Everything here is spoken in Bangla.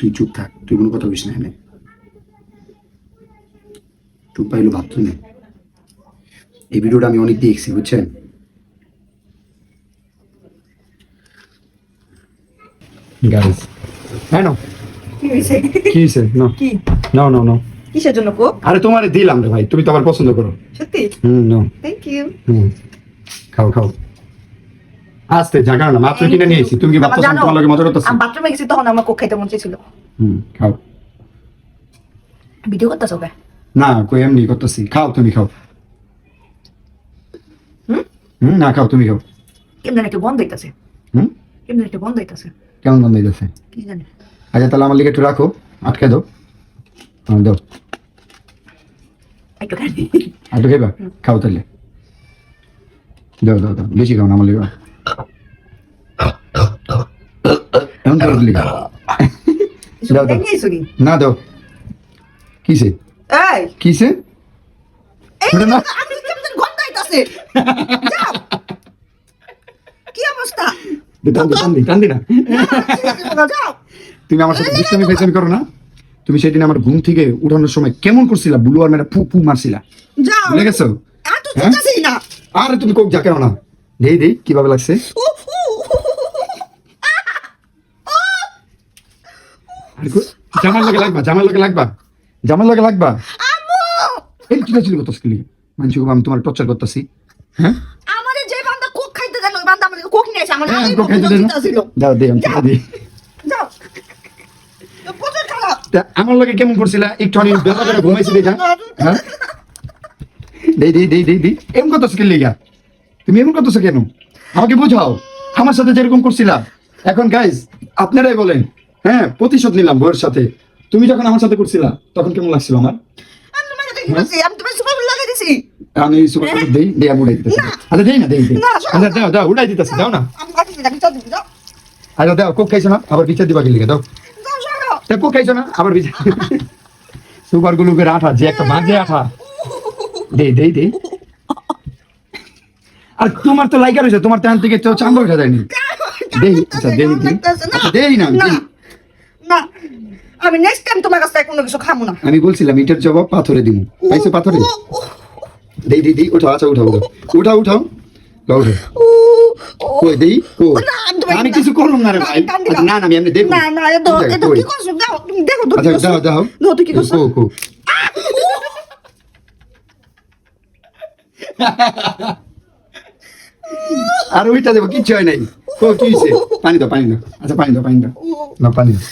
তুই চুপ থাক তুই কোনো কথা বলিস না এনে। চুপ পাইলো ভাবতো না। এই ভিডিওটা আমি অনেক দেখছি বুঝছেন? গাইস হ্যাঁ কি কিসের জন্য কোক? আরে তোমারে দিলাম রে ভাই তুমি তো আবার পছন্দ করো। সত্যি? হুম থ্যাংক ইউ হুম। খাও খাও। আস্তে জাগাও না মাত্র কিনে নিয়েছি। তুমি কি ভাবতেছো আমি তোমার লগে মজা করতেছি? আমি বাথরুমে গেছি তখন আমার কোক খাইতে মন চেয়েছিল হুম খাও। ভিডিও করতেছো কে? না কই এমনি করতেছি। খাও তুমি খাও। হুম? হুম না খাও তুমি খাও। কেমন একটা গন্ধ হইতাছে? হুম? কেমন একটা গন্ধ হইতাছে? কেমন গন্ধ হইতাছে? কি জানি। আচ্ছা তাহলে আমার লিগে একটু রাখো। আটকে দাও। হ্যাঁ দাও। একটু খাই। একটু খাইবা? খাও তাহলে। দাও দাও দাও। বেশি খাও না আমার লিগে এমন করে দিলি দাও না দাও কিসে কিসে না। কি অবস্থা তুমি আমার সাথে দুষ্টামি ফেসামি করো না তুমি সেদিন আমার ঘুম থেকে উঠানোর সময় কেমন করছিলা বুলু আর মেয়েটা ফু ফু মারছিলা ভুলে গেছো আর তুমি কোক জাকেও না দেই দেই কীভাবে লাগছে উফ, উফ, আরে কো- জামার লগে লাগবা জামার লগে লাগবা। জামার লগে লাগবা? এই করতেছ কি মানুষ আমি তোমার টর্চার করতেছি। হ্যাঁ? আমাদের যে বান্দা কোক খাইতে দেন ওই বান্দা আমাদের কোক নিয়ে আসে আমাদের হ্যাঁ কোক খাইতে দেন দাও দে আমি যাও। আমার লগে কেমন করছিলা? একটু আমি বেলা করে ঘুমাইছি দেখা হ্যাঁ? দেই দেই দেই দেই দেই। এমন করতেছ কি লিগা তুমি এমন করতেছ কেন? আমাকে বোঝাও। আমার সাথে যেরকম করছিলা। এখন গাইজ আপনারাই বলেন। হ্যাঁ প্রতিশোধ নিলাম বউয়ের সাথে। তুমি যখন আমার সাথে করছিলা তখন কেমন লাগছিল আমার? আমি সুপার করে দেই দেই উড়াই দিতেছি। আচ্ছা দেই না দেই দেই। আচ্ছা দাও দাও উড়াই দিতেছি দাও না। আচ্ছা দাও কোক খাইছো না? আবার বিচার দিবা দাও। তা কোক খাইছো না? আবার বিচার সুপার আঠা যে একটা বাজে আঠা। দেই দেই দেই। আর তোমার তো লাইকার হয়েছে তোমার তেহান থেকে তো চাঙ্গা উঠা যায়নি। দেই আচ্ছা দেই আচ্ছা দেই না না আমি নেক্সট টাইম তোমার কাছ থেকে কোনো কিছু খাব না। আমি বলছিলাম ইটার জবাব পাথরে দিব পাইছো পাথরে? দেই দেই দেই আচ্ছা উঠাও উঠাও। উঠাও উঠাও। লাও ও কই দেই? কো না, আমি আমি কিছু করলাম না রে ভাই। টান দিবা। আচ্ছা, না না আমি এমনি দেব না না এ দাও কি করছ? দাও তুমি দেখো তো কি আচ্ছা দাও দাও দাও। তুই কি করছ? কো কো আর ওইটা দেবো কিচ্ছু হয় নাই। কো? পানি দাও পানি দাও। আচ্ছা পানি দাও পানি দাও। না পানি